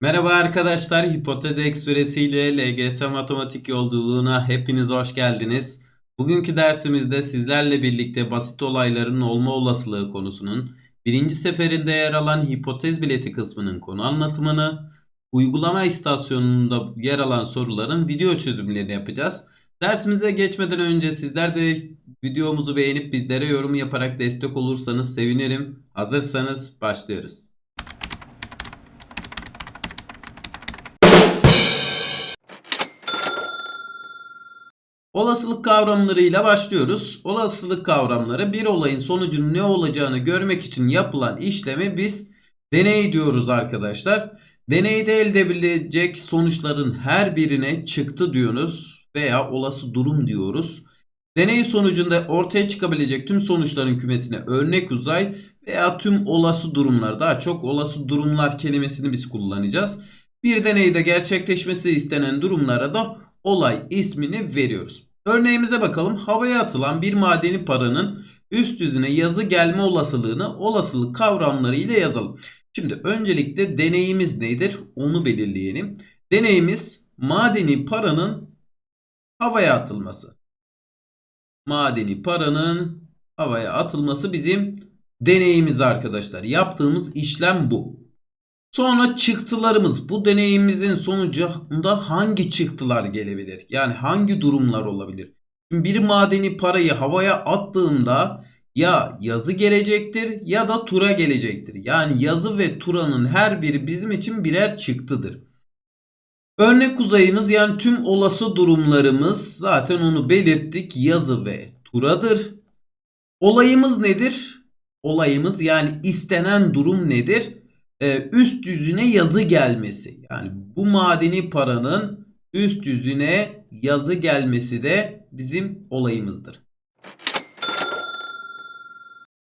Merhaba arkadaşlar, Hipotez Ekspresi ile LGS Matematik yolculuğuna hepiniz hoş geldiniz. Bugünkü dersimizde sizlerle birlikte basit olayların olma olasılığı konusunun birinci seferinde yer alan hipotez bileti kısmının konu anlatımını, uygulama istasyonunda yer alan soruların video çözümlerini yapacağız. Dersimize geçmeden önce sizler de videomuzu beğenip bizlere yorum yaparak destek olursanız sevinirim. Hazırsanız başlıyoruz. Olasılık kavramlarıyla başlıyoruz. Olasılık kavramları bir olayın sonucunun ne olacağını görmek için yapılan işlemi biz deney diyoruz arkadaşlar. Deneyde elde edilecek sonuçların her birine çıktı diyoruz veya olası durum diyoruz. Deney sonucunda ortaya çıkabilecek tüm sonuçların kümesine örnek uzay veya tüm olası durumlar daha çok olası durumlar kelimesini biz kullanacağız. Bir deneyde gerçekleşmesi istenen durumlara da olay ismini veriyoruz. Örneğimize bakalım. Havaya atılan bir madeni paranın üst yüzüne yazı gelme olasılığını olasılık kavramları ile yazalım. Şimdi öncelikle deneyimiz nedir? Onu belirleyelim. Deneyimiz madeni paranın havaya atılması. Madeni paranın havaya atılması bizim deneyimiz arkadaşlar. Yaptığımız işlem bu. Sonra çıktılarımız bu deneyimizin sonucunda hangi çıktılar gelebilir? Yani hangi durumlar olabilir? Bir madeni parayı havaya attığımda ya yazı gelecektir ya da tura gelecektir. Yani yazı ve turanın her biri bizim için birer çıktıdır. Örnek uzayımız yani tüm olası durumlarımız zaten onu belirttik yazı ve turadır. Olayımız nedir? Olayımız yani istenen durum nedir? Ee, üst yüzüne yazı gelmesi. Yani bu madeni paranın üst yüzüne yazı gelmesi de bizim olayımızdır.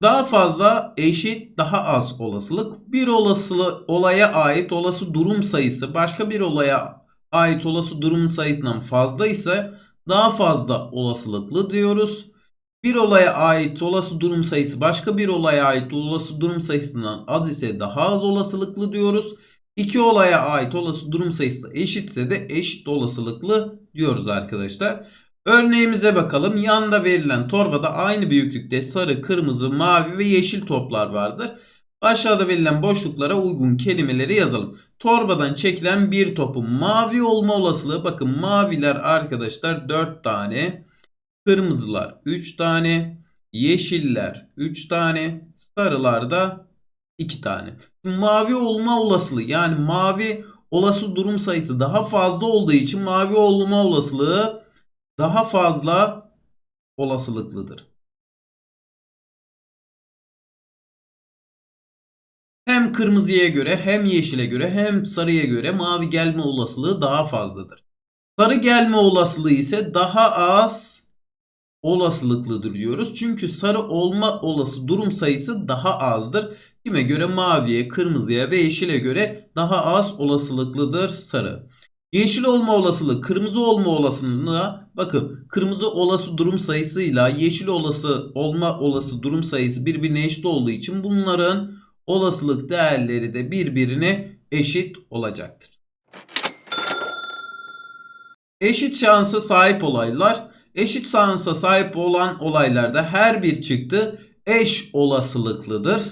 Daha fazla eşit daha az olasılık. Bir olasılığı olaya ait olası durum sayısı başka bir olaya ait olası durum sayısından fazla ise daha fazla olasılıklı diyoruz. Bir olaya ait olası durum sayısı başka bir olaya ait olası durum sayısından az ise daha az olasılıklı diyoruz. İki olaya ait olası durum sayısı eşitse de eşit olasılıklı diyoruz arkadaşlar. Örneğimize bakalım. Yanda verilen torbada aynı büyüklükte sarı, kırmızı, mavi ve yeşil toplar vardır. Aşağıda verilen boşluklara uygun kelimeleri yazalım. Torbadan çekilen bir topun mavi olma olasılığı bakın maviler arkadaşlar 4 tane. Kırmızılar 3 tane. Yeşiller 3 tane. Sarılar da 2 tane. Mavi olma olasılığı yani mavi olası durum sayısı daha fazla olduğu için mavi olma olasılığı daha fazla olasılıklıdır. Hem kırmızıya göre hem yeşile göre hem sarıya göre mavi gelme olasılığı daha fazladır. Sarı gelme olasılığı ise daha az olasılıklıdır diyoruz. Çünkü sarı olma olası durum sayısı daha azdır. Kime göre maviye, kırmızıya ve yeşile göre daha az olasılıklıdır sarı. Yeşil olma olasılığı kırmızı olma olasılığına bakın kırmızı olası durum sayısıyla yeşil olası olma olası durum sayısı birbirine eşit olduğu için bunların olasılık değerleri de birbirine eşit olacaktır. Eşit şansa sahip olaylar eşit şansa sahip olan olaylarda her bir çıktı eş olasılıklıdır.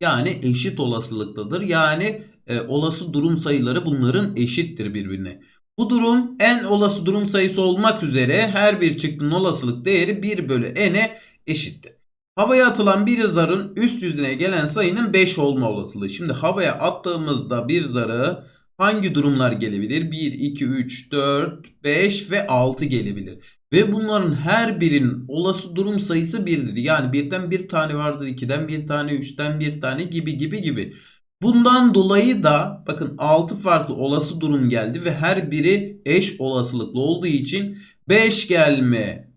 Yani eşit olasılıklıdır. Yani e, olası durum sayıları bunların eşittir birbirine. Bu durum en olası durum sayısı olmak üzere her bir çıktının olasılık değeri 1 bölü n'e eşittir. Havaya atılan bir zarın üst yüzüne gelen sayının 5 olma olasılığı. Şimdi havaya attığımızda bir zarı hangi durumlar gelebilir? 1, 2, 3, 4, 5 ve 6 gelebilir. Ve bunların her birinin olası durum sayısı 1'dir. Yani birden bir tane vardır, 2'den bir tane, 3'ten bir tane gibi gibi gibi. Bundan dolayı da bakın 6 farklı olası durum geldi ve her biri eş olasılıklı olduğu için 5 gelme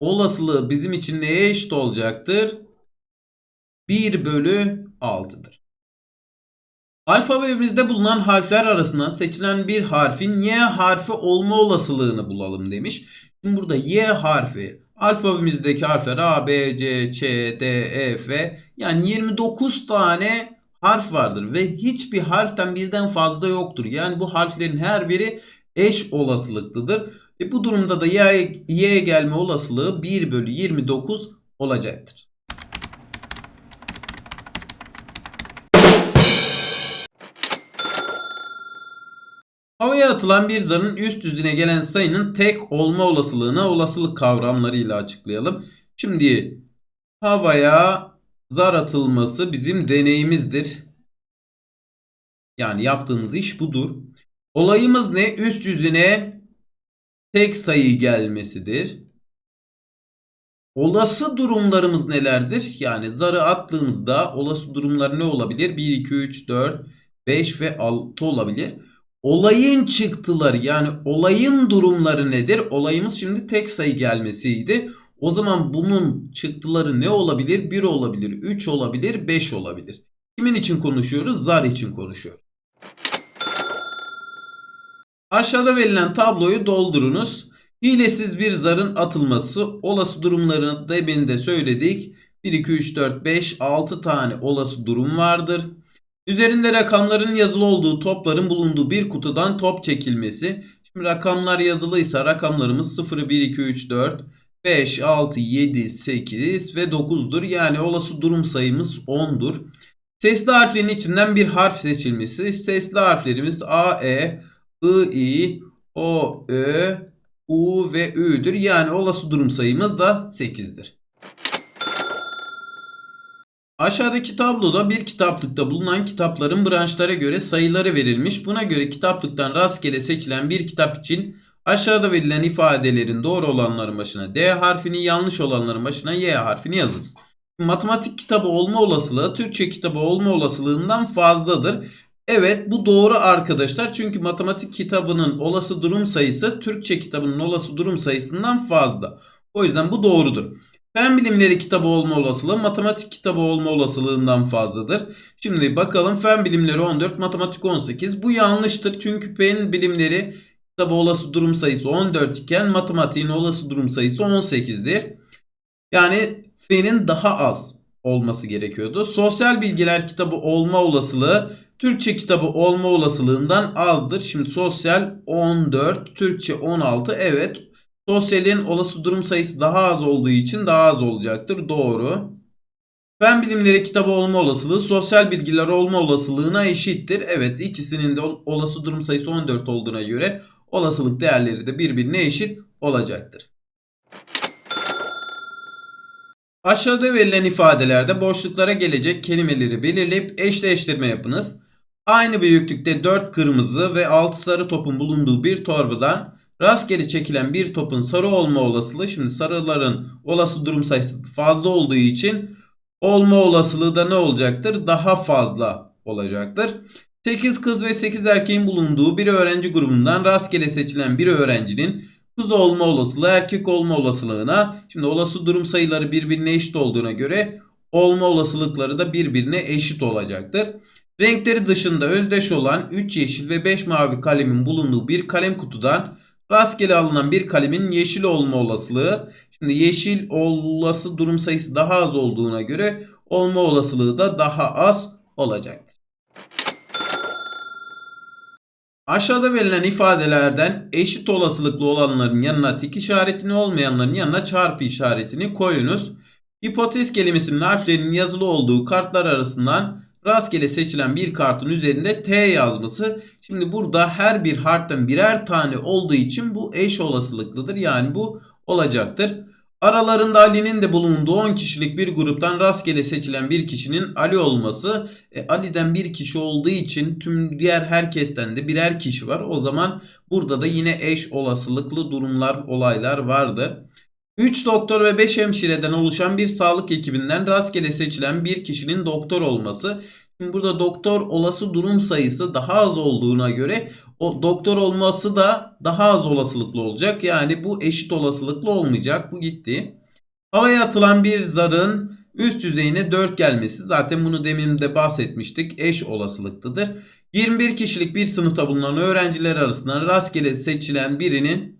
olasılığı bizim için neye eşit olacaktır? 1 bölü 6'dır. Alfabemizde bulunan harfler arasından seçilen bir harfin Y harfi olma olasılığını bulalım demiş. Şimdi burada Y harfi alfabemizdeki harfler A, B, C, Ç, D, E, F yani 29 tane harf vardır ve hiçbir harften birden fazla yoktur. Yani bu harflerin her biri eş olasılıklıdır. E bu durumda da y, y gelme olasılığı 1 bölü 29 olacaktır. Havaya atılan bir zarın üst yüzüne gelen sayının tek olma olasılığını olasılık kavramlarıyla açıklayalım. Şimdi havaya zar atılması bizim deneyimizdir. Yani yaptığımız iş budur. Olayımız ne? Üst yüzüne tek sayı gelmesidir. Olası durumlarımız nelerdir? Yani zarı attığımızda olası durumlar ne olabilir? 1, 2, 3, 4, 5 ve 6 olabilir. Olayın çıktıları yani olayın durumları nedir? Olayımız şimdi tek sayı gelmesiydi. O zaman bunun çıktıları ne olabilir? 1 olabilir, 3 olabilir, 5 olabilir. Kimin için konuşuyoruz? Zar için konuşuyoruz. Aşağıda verilen tabloyu doldurunuz. Hilesiz bir zarın atılması olası durumlarını demin de söyledik. 1, 2, 3, 4, 5, 6 tane olası durum vardır. Üzerinde rakamların yazılı olduğu topların bulunduğu bir kutudan top çekilmesi. Şimdi rakamlar yazılıysa rakamlarımız 0, 1, 2, 3, 4, 5, 6, 7, 8 ve 9'dur. Yani olası durum sayımız 10'dur. Sesli harflerin içinden bir harf seçilmesi. Sesli harflerimiz A, E, I, I, O, Ö, U ve Ü'dür. Yani olası durum sayımız da 8'dir. Aşağıdaki tabloda bir kitaplıkta bulunan kitapların branşlara göre sayıları verilmiş. Buna göre kitaplıktan rastgele seçilen bir kitap için aşağıda verilen ifadelerin doğru olanların başına D harfini, yanlış olanların başına Y harfini yazınız. Matematik kitabı olma olasılığı Türkçe kitabı olma olasılığından fazladır. Evet bu doğru arkadaşlar. Çünkü matematik kitabının olası durum sayısı Türkçe kitabının olası durum sayısından fazla. O yüzden bu doğrudur. Fen bilimleri kitabı olma olasılığı matematik kitabı olma olasılığından fazladır. Şimdi bakalım fen bilimleri 14, matematik 18. Bu yanlıştır çünkü fen bilimleri kitabı olası durum sayısı 14 iken matematiğin olası durum sayısı 18'dir. Yani fenin daha az olması gerekiyordu. Sosyal bilgiler kitabı olma olasılığı Türkçe kitabı olma olasılığından azdır. Şimdi sosyal 14, Türkçe 16. Evet Sosyalin olası durum sayısı daha az olduğu için daha az olacaktır. Doğru. Fen bilimleri kitabı olma olasılığı sosyal bilgiler olma olasılığına eşittir. Evet ikisinin de olası durum sayısı 14 olduğuna göre olasılık değerleri de birbirine eşit olacaktır. Aşağıda verilen ifadelerde boşluklara gelecek kelimeleri belirleyip eşleştirme yapınız. Aynı büyüklükte 4 kırmızı ve 6 sarı topun bulunduğu bir torbadan Rastgele çekilen bir topun sarı olma olasılığı şimdi sarıların olası durum sayısı fazla olduğu için olma olasılığı da ne olacaktır? Daha fazla olacaktır. 8 kız ve 8 erkeğin bulunduğu bir öğrenci grubundan rastgele seçilen bir öğrencinin kız olma olasılığı erkek olma olasılığına şimdi olası durum sayıları birbirine eşit olduğuna göre olma olasılıkları da birbirine eşit olacaktır. Renkleri dışında özdeş olan 3 yeşil ve 5 mavi kalemin bulunduğu bir kalem kutudan Rastgele alınan bir kalemin yeşil olma olasılığı. Şimdi yeşil olası durum sayısı daha az olduğuna göre olma olasılığı da daha az olacaktır. Aşağıda verilen ifadelerden eşit olasılıklı olanların yanına tik işaretini olmayanların yanına çarpı işaretini koyunuz. Hipotez kelimesinin harflerinin yazılı olduğu kartlar arasından rastgele seçilen bir kartın üzerinde T yazması. Şimdi burada her bir harften birer tane olduğu için bu eş olasılıklıdır. Yani bu olacaktır. Aralarında Ali'nin de bulunduğu 10 kişilik bir gruptan rastgele seçilen bir kişinin Ali olması. E, Ali'den bir kişi olduğu için tüm diğer herkesten de birer kişi var. O zaman burada da yine eş olasılıklı durumlar, olaylar vardır. 3 doktor ve 5 hemşireden oluşan bir sağlık ekibinden rastgele seçilen bir kişinin doktor olması. Şimdi burada doktor olası durum sayısı daha az olduğuna göre o doktor olması da daha az olasılıklı olacak. Yani bu eşit olasılıklı olmayacak. Bu gitti. Havaya atılan bir zarın üst yüzeyine 4 gelmesi zaten bunu demin de bahsetmiştik. Eş olasılıklıdır. 21 kişilik bir sınıfta bulunan öğrenciler arasından rastgele seçilen birinin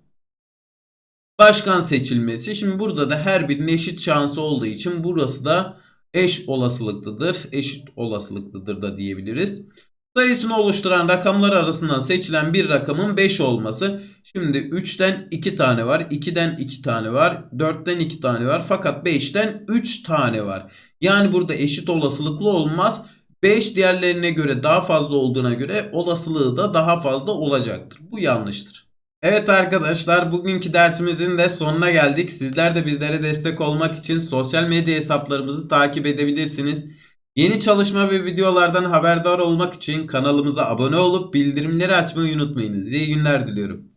başkan seçilmesi. Şimdi burada da her birinin eşit şansı olduğu için burası da eş olasılıklıdır. Eşit olasılıklıdır da diyebiliriz. Sayısını oluşturan rakamlar arasından seçilen bir rakamın 5 olması. Şimdi 3'ten 2 tane var. 2'den 2 tane var. 4'ten 2 tane var. Fakat 5'ten 3 tane var. Yani burada eşit olasılıklı olmaz. 5 diğerlerine göre daha fazla olduğuna göre olasılığı da daha fazla olacaktır. Bu yanlıştır. Evet arkadaşlar bugünkü dersimizin de sonuna geldik. Sizler de bizlere destek olmak için sosyal medya hesaplarımızı takip edebilirsiniz. Yeni çalışma ve videolardan haberdar olmak için kanalımıza abone olup bildirimleri açmayı unutmayınız. İyi günler diliyorum.